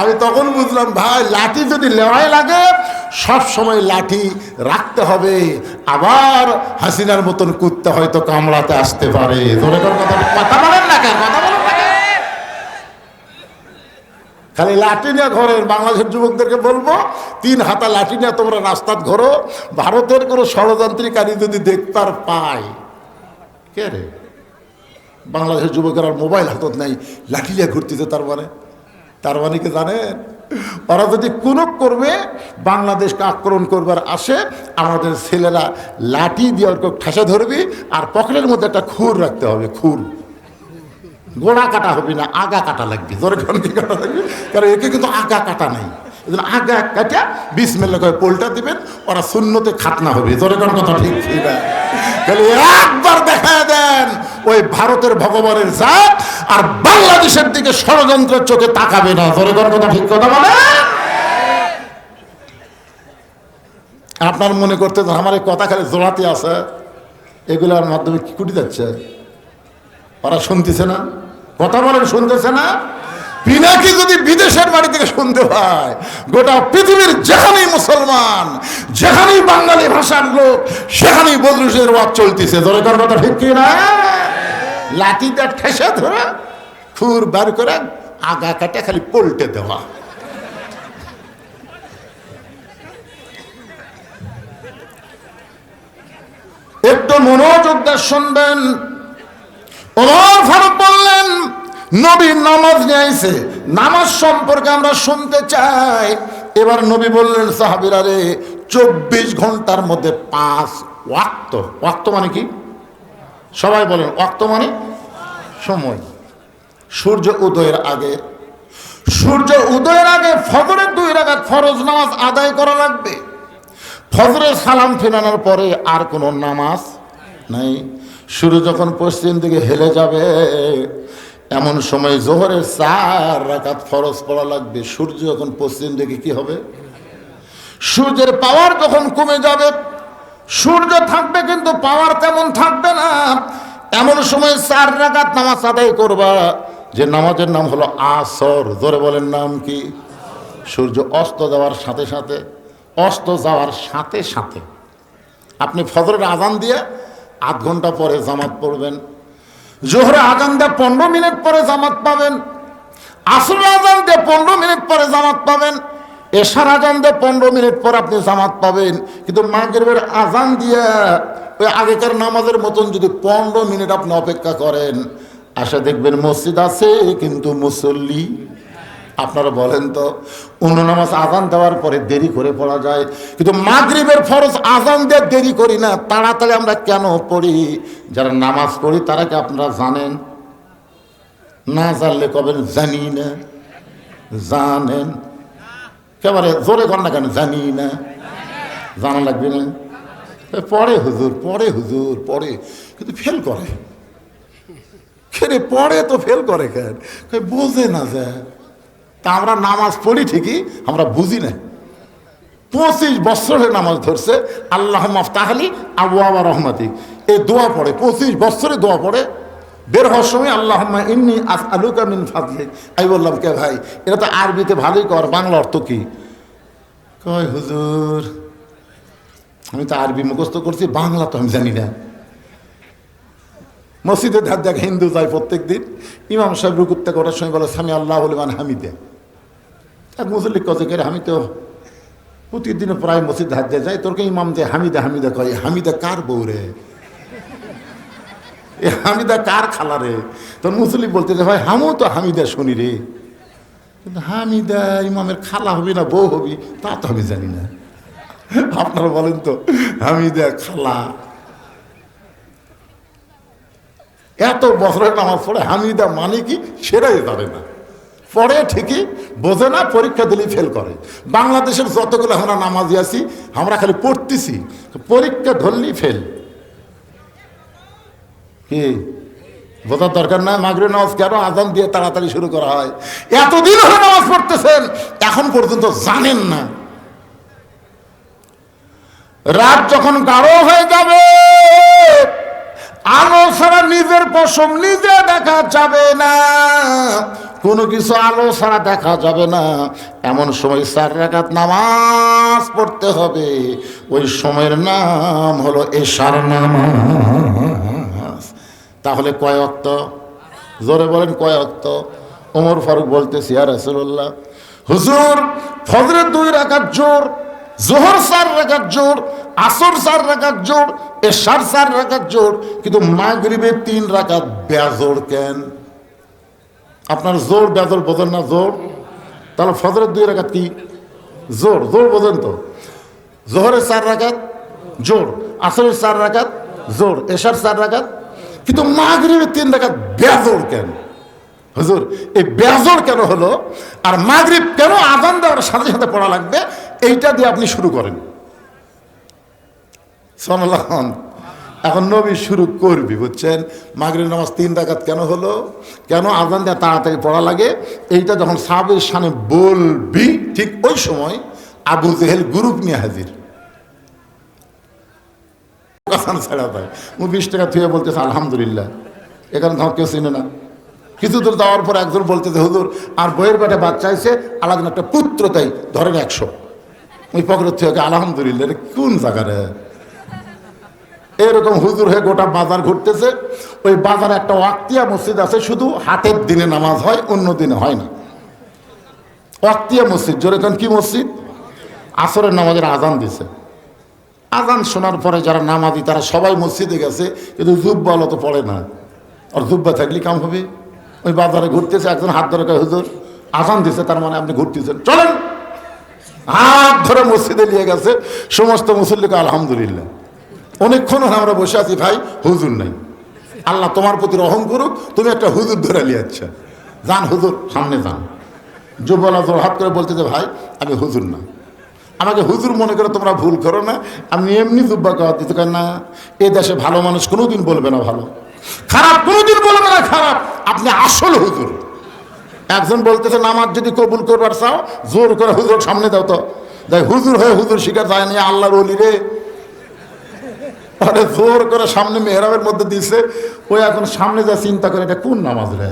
আমি তখন বুঝলাম, ভাই, লাঠি যদি লেওয়াই লাগে, সব সময় লাঠি রাখতে হবে। আবার হাসিনার মতন কুত্তে হয়তো কামড়াতে আসতে পারে। কথা বলেন না কেন? কথা বলেন খালি লাঠি নিয়ে ঘরের বাংলাদেশের যুবকদেরকে বলব, তিন হাতা লাঠি নিয়ে তোমরা রাস্তাত ঘোরো। ভারতের কোনো ষড়যন্ত্রীকারী যদি দেখতার পায়, কে রে? বাংলাদেশের যুবকের মোবাইল হাতত নেই, লাঠি নিয়ে ঘুরতেছে তার মানে। তার মানে কি জানেন ওরা যদি কোনো করবে বাংলাদেশকে আক্রমণ করবার আসে, আমাদের ছেলেরা লাঠি দিয়ে ওর ঠাসা ধরবি আর পকেটের মধ্যে একটা খুর রাখতে হবে, খুর। গোড়া কাটা হবে না, আগা কাটা লাগবে। জোরে কাটা লাগবে, কারণ একে কিন্তু আগা কাটা নাই। এজন্য আগা কাটা বিশ মেলে করে পোলটা দিবেন, ওরা শূন্যতে খাতনা হবে। জোরে কথা ঠিক? ঠিক খালি একবার দেখা দেন, ওই ভারতের ভগবানের জাত আর বাংলাদেশের দিকে ষড়যন্ত্রের চোখে তাকাবে না। জোরে কথা ঠিক কথা বলে? আপনার মনে করতে আমার এই কথা খালি জোড়াতে আছে। এগুলোর মাধ্যমে কি কুটি যাচ্ছে? ওরা শুনতেছে না? কথা বলেন, শুনতেছে না? পিনাকি যদি বিদেশের বাড়ি থেকে শুনতে পায়, গোটা পৃথিবীর যেখানেই মুসলমান, যেখানেই বাঙালি ভাষার লোক, সেখানেই বদরুষের ওয়াজ চলতেছে। ধরে কথা ঠিক কি না লাঠিটা ঠেসে ধরে খুর বার করে আগা কাটে খালি পল্টে দেওয়া। একটু মনোযোগ শুনবেন। ওমর ফারুক বললেন নবী নামাজ নিয়ে আইছে নামাজ সম্পর্কে আমরা শুনতে চাই। এবার নবী বললেন, সাহাবিরা রে, চব্বিশ ঘণ্টার মধ্যে পাঁচ ওয়াক্ত। ওয়াক্ত মানে কি? সবাই বলেন, ওয়াক্ত মানে সময়। সূর্য উদয়ের আগে। সূর্য উদয়ের আগে ফজরের দুই রাগাত ফরজ নামাজ আদায় করা লাগবে। ফজরের সালাম ফেরানোর পরে আর কোনো নামাজ নাই। সূর্য যখন পশ্চিম দিকে হেলে যাবে এমন সময় জোহরের চার রাকাত ফরজ পড়া লাগবে। সূর্য যখন পশ্চিম দিকে কি হবে? সূর্যের পাওয়ার যখন কমে যাবে, সূর্য থাকবে কিন্তু পাওয়ার তেমন থাকবে না। এমন সময় চার রাকাত নামাজ আদায় করবা, যে নামাজের নাম হলো আসর। জোরে বলেন নাম কি? সূর্য অস্ত যাওয়ার সাথে সাথে, অস্ত যাওয়ার সাথে সাথে। আপনি ফজরের আজান দিয়ে আধ ঘণ্টা পরে জামাত পড়বেন। জোহরে আজান দিয়ে পনেরো মিনিট পরে জামাত পাবেন। আসল আজান দিয়ে পনেরো মিনিট পরে জামাত পাবেন। এশার আজান দিয়ে পনেরো মিনিট পর আপনি জামাত পাবেন। কিন্তু মাগরিবের আজান দিয়ে ওই আগেকার নামাজের মতন যদি পনেরো মিনিট আপনি অপেক্ষা করেন আশা দেখবেন মসজিদ আছে, কিন্তু মুসল্লি আপনারা বলেন তো অন্য নামাজ আজান দেওয়ার পরে দেরি করে পড়া যায়। কিন্তু মাগরিবের ফরজ আজান দিয়ে দেরি করি না, তাড়াতাড়ি আমরা কেন পড়ি? যারা নামাজ পড়ি, তারা কি আপনারা জানেন? না জানলে কবেন জানি না। জানেন। কেবারে জোরে কর না কেন, জানি না। জানা লাগবে না। পড়ে হুজুর পরে হুজুর পরে কিন্তু ফেল করে। খেলে পড়ে তো ফেল করে কেন? বোঝে না যায় তা আমরা নামাজ পড়ি ঠিকই, আমরা বুঝি না। পঁচিশ বছরের নামাজ ধরছে আল্লাহ মাফতাহালি আবু আবা রহমাতি এই দোয়া পড়ে, পঁচিশ বছরে দোয়া পড়ে। বের হওয়ার সময় আল্লাহ ইন্নি আস আলুকা মিন আমি বললাম, কে ভাই, এটা তো আরবিতে ভালোই কর, বাংলা অর্থ কি? কয়, হুজুর, আমি তো আরবি মুখস্থ করছি, বাংলা তো আমি জানি না। মসজিদে দেখ, হিন্দু যায় প্রত্যেক দিন ইমাম সাহেব রুকুত্তে করার সময় বলে স্বামী আল্লাহ হলিমান হামিদে। এক মুসল্লিক কজে করে আমি তো প্রতিদিন প্রায় মসজিদ হাত দিয়ে যাই। তোরকে ইমাম দে হামিদা হামিদা কয় হামিদা কার বউ রে? এ হামিদা কার খালা রে? তোর মুসল্লি বলতে যে, ভাই হামও তো হামিদা শুনি রে। কিন্তু হামিদা ইমামের খালা হবি না, বউ হবি, তা তো আমি জানি না। আপনারা বলেন তো, হামিদা খালা? এত বছরের নামাজ পড়ে হামিদা মানে কি? সেটাই জানে না। পড়ে ঠিকই বোঝে না, পরীক্ষা দিলেই ফেল করে। বাংলাদেশের যতগুলো আমরা নামাজি আছি, আমরা খালি পড়তেছি, পরীক্ষা ধরলেই ফেল কি? বোঝার দরকার না মাগরে নামাজ কেন আজান দিয়ে তাড়াতাড়ি শুরু করা হয়? এতদিন হলে নামাজ পড়তেছেন, এখন পর্যন্ত জানেন না। রাত যখন গাঢ় হয়ে যাবে নিজের পশম নিজে দেখা যাবে না। কোনো কিছু আলো ছাড়া দেখা যাবে না। এমন সময় চার রাকাত নামাজ পড়তে হবে। ওই সময়ের নাম হলো এশার নামাজ। তাহলে কয় অক্ত? জোরে বলেন কয় অক্ত? ওমর ফারুক বলতেছি আর রাসূলুল্লাহ, হুজুর, ফজরের দুই রাকাত জোর। জোহর চার রাকাত জোর, আসর চার রাকাত জোর, এশার চার রাকাত জোর, কিন্তু মাগরিবের তিন রাকাত বেজোর কেন? আপনার জোর বেজোর বোঝেন না জোর? তাহলে ফজরের দুই রাকাত কি? জোর জোর বোঝেন তো। জোহরের চার রাকাত, জোর। আসরের চার রাকাত, জোর। এশার চার রাকাত, কিন্তু মাগরিবের তিন রাকাত বেজোর কেন? হুজুর, এই বেজর কেন হলো? আর মাগরিব কেন আজান দেওয়ার সাথে সাথে পড়া লাগবে? এইটা দিয়ে আপনি শুরু করেন। সোনালাহন এখন নবী শুরু করবি, বুঝছেন? মাগরিব নামাজ তিন রাকাত কেন হলো? কেন আজান দেওয়া তাড়াতাড়ি পড়া লাগে? এইটা যখন সাবের সামনে বলবি, ঠিক ওই সময় আবু জেহেল গ্রুপ নিয়ে হাজির। ছাড়া পায় বিশ টাকা থুয়ে বলতেছে, আলহামদুলিল্লাহ। এখানে ধর কেউ চিনে না। কিছু দূর যাওয়ার পর একজন বলতেছে, হুজুর, আর বইয়ের পেটে বাচ্চা হয়েছে আলাদা একটা পুত্র তাই ধরেন একশো। ওই পকেটের থেকে আলহামদুলিল্লাহ, এটা কোন জায়গারে এরকম হুজুর হয়ে গোটা বাজার ঘুরতেছে, ওই বাজারে একটা ওয়াক্তিয়া মসজিদ আছে, শুধু হাতের দিনে নামাজ হয়, অন্য দিনে হয় না। ওয়াক্তিয়া মসজিদ যেরকম কি মসজিদ? আসরের নামাজের আজান দিছে। আজান শোনার পরে যারা নামাজি, তারা সবাই মসজিদে গেছে, কিন্তু জুব্বা তো পড়ে না। আর জুব্বা থাকলে কাম হবে? ওই বাজারে ঘুরতেছে, একজন হাত ধরে হুজুর, আজান দিছে, তার মানে আপনি ঘুরতেছেন। চলেন! হাত ধরে মসজিদে নিয়ে গেছে। সমস্ত মুসল্লিকে আলহামদুলিল্লাহ। অনেকক্ষণ আমরা বসে আছি, ভাই, হুজুর নাই। আল্লাহ তোমার প্রতি রহম করুক, তুমি একটা হুজুর ধরে নিয়ে যাচ্ছ যান হুজুর, সামনে যান। যুবলা হাত করে বলতে যে ভাই, আমি হুজুর না। আমাকে হুজুর মনে করে তোমরা ভুল করো না। আমি এমনি জুব্বা কথা দিতে পারি না, এ দেশে ভালো মানুষ কোনোদিন বলবে না ভালো। খারাপ কোনোদিন বলবে না খারাপ। আপনি আসল হুজুর। একজন বলতেছে, নামাজ যদি কবুল করবার চাও, জোর করে হুজুর সামনে দাও তো। দেখ হুজুর হয়ে হুজুর শিকার যায় না আল্লাহর অলি রে। আরে জোর করে সামনে মেহরাবের মধ্যে দিছে। ওই এখন সামনে যা চিন্তা করে, এটা কোন নামাজ রে?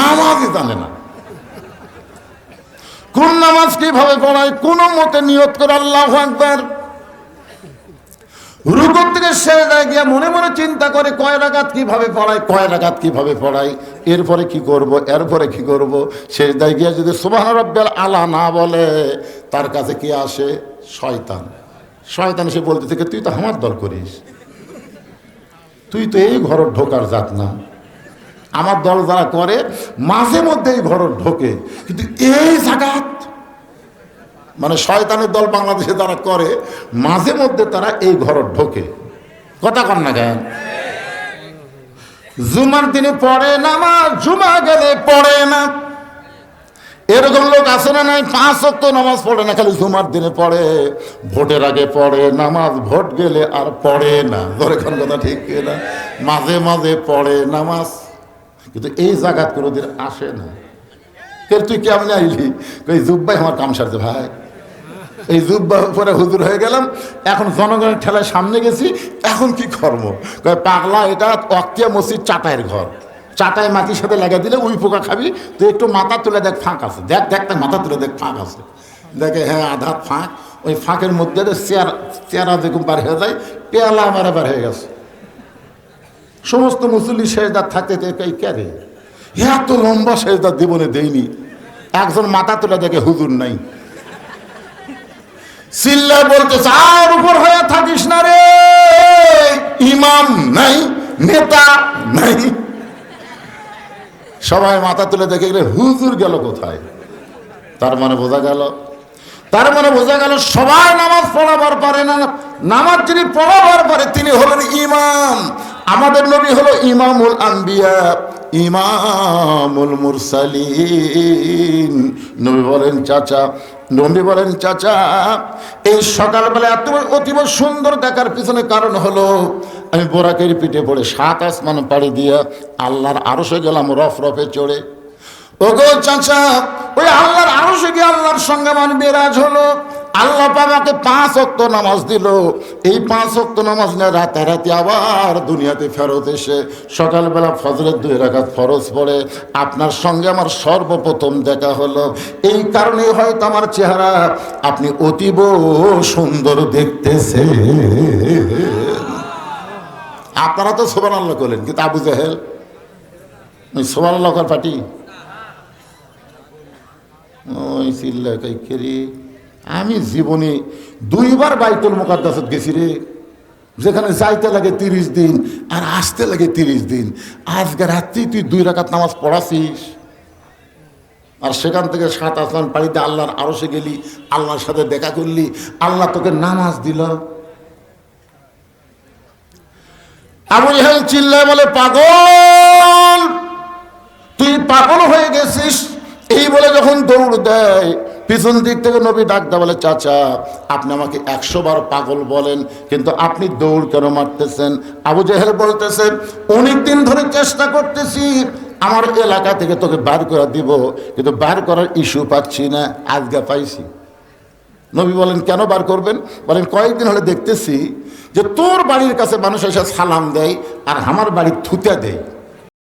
নামাজই জানে না। কোন নামাজ কীভাবে পড়ায়? কোনো মতে নিয়ত করে আল্লাহ একবার রুকুর থেকে শেষদায় গিয়া মনে মনে চিন্তা করে কয় রাগাত কীভাবে পড়ায়, কয় রাগাত কীভাবে পড়ায়, এরপরে কি করব, এরপরে কি করব শেষদায় গিয়া যদি সুবাহ আলা না বলে, তার কাছে কি আসে? শয়তান। শয়তান এসে বলতে থেকে তুই তো আমার দল করিস। তুই তো এই ঘর ঢোকার জাত না। আমার দল যারা করে, মাঝে মধ্যে এই ঘর ঢোকে। কিন্তু এই জাগাত মানে শয়তানের দল বাংলাদেশে তারা করে, মাঝে মধ্যে তারা এই ঘর ঢোকে। কথা কন না কেন? জুমার দিনে পড়ে না মা, জুমা গেলে পড়ে না। এরকম লোক আছে না নাই? পাঁচ অক্ত নামাজ পড়ে না, খালি জুমার দিনে পড়ে। ভোটের আগে পড়ে, নামাজ ভোট গেলে আর পড়ে না। ধরে কোন কথা ঠিক না মাঝে মাঝে পড়ে নামাজ। কিন্তু এই জায়গা কোনোদিন আসে না। তুই কেমন আইলি ওই জুব্বাই আমার কাম সারছে, ভাই। এই জুব্বা পরে হুজুর হয়ে গেলাম, এখন জনগণের ঠেলায় সামনে গেছি, এখন কি কর্ম পাগলা, এটা অক্তিয়া মসজিদ চাটাইয়ের ঘর। চাটাই মাটির সাথে লাগিয়ে দিলে উই পোকা খাবি, তুই একটু মাথা তুলে দেখ ফাঁক আছে। দেখ দেখ তাই মাথা তুলে দেখ ফাঁক আছে। দেখে হ্যাঁ আধা ফাঁক। ওই ফাঁকের মধ্যে চেয়ার চেয়ারা যেরকম বার হয়ে যায়, পেয়ালা আমার বার হয়ে গেছে। সমস্ত মুসল্লি শেষদার থাকতে থাকে এই ক্যারে এত লম্বা শেষদার জীবনে দেয়নি একজন মাথা তুলে দেখে হুজুর নাই। চিল্লা বলতে আর উপর হয়ে থাকিস না রে। ইমাম নাই, নেতা নাই। সবাই মাথা তুলে দেখে গেলে, হুজুর গেল কোথায়? তার মানে বোঝা গেল, তার মানে বোঝা গেল সবাই নামাজ পড়াবার পারে না। নামাজ যিনি পড়াবার পারে, তিনি হলেন ইমাম। আমাদের নবী হলো ইমামুল আম্বিয়া ইমামুল মুরসালিন। নবী বলেন, চাচা, নবী বলেন, চাচা, এই সকালবেলা এত অতীব সুন্দর দেখার পিছনে কারণ হলো, আমি বোরাকের পিঠে পড়ে সাত আসমান পাড়ি দিয়া আল্লাহর আরশে গেলাম রফ রফে চড়ে। ওগো চাচা, ওই আল্লাহর আরশে গিয়ে আল্লাহর সঙ্গে মান বিরাজ হলো। আল্লাহ আমাকে পাঁচ অক্ত নামাজ দিল। এই পাঁচ অক্ত নামাজ নিয়ে রাতারাতি আবার দুনিয়াতে ফেরত এসে সকালবেলা ফজরের দুই রাখাত ফরজ পড়ে। আপনার সঙ্গে আমার সর্বপ্রথম দেখা হলো। এই কারণে হয়তো আমার চেহারা আপনি অতীব সুন্দর দেখতেছে আপনারা তো সোবান আল্লাহ করলেন কিন্তু আবু জাহেল? সোবান আল্লাহ পার্টি। ওই চিল্লা কাইকেরি আমি জীবনে দুইবার বাইতুল মোকাদ্দাসত গেছি রে, যেখানে যাইতে লাগে তিরিশ দিন আর আসতে লাগে তিরিশ দিন। আজকে রাত্রি তুই দুই রাকাত নামাজ পড়াছিস। আর সেখান থেকে সাত আসমান পাড়িতে আল্লাহর আরসে গেলি, আল্লাহর সাথে দেখা করলি, আল্লাহ তোকে নামাজ দিল। আবু জাহেল চিল্লায় বলে, পাগল, তুই পাগল হয়ে গেছিস? এই বলে যখন দৌড় দেয় পিছন দিক থেকে নবী ডাকতে বলে, চাচা, আপনি আমাকে একশো বার পাগল বলেন, কিন্তু আপনি দৌড় কেন মারতেছেন? আবু জাহেল বলতেছেন, অনেক দিন ধরে চেষ্টা করতেছি, আমার এলাকা থেকে তোকে বার করে দিব, কিন্তু বার করার ইস্যু পাচ্ছি না, আজকে পাইছি। নবী বলেন, কেন বার করবেন? বলেন, কয়েকদিন হলে দেখতেছি যে তোর বাড়ির কাছে মানুষ এসে সালাম দেয় আর আমার বাড়ি থুতে দেয়।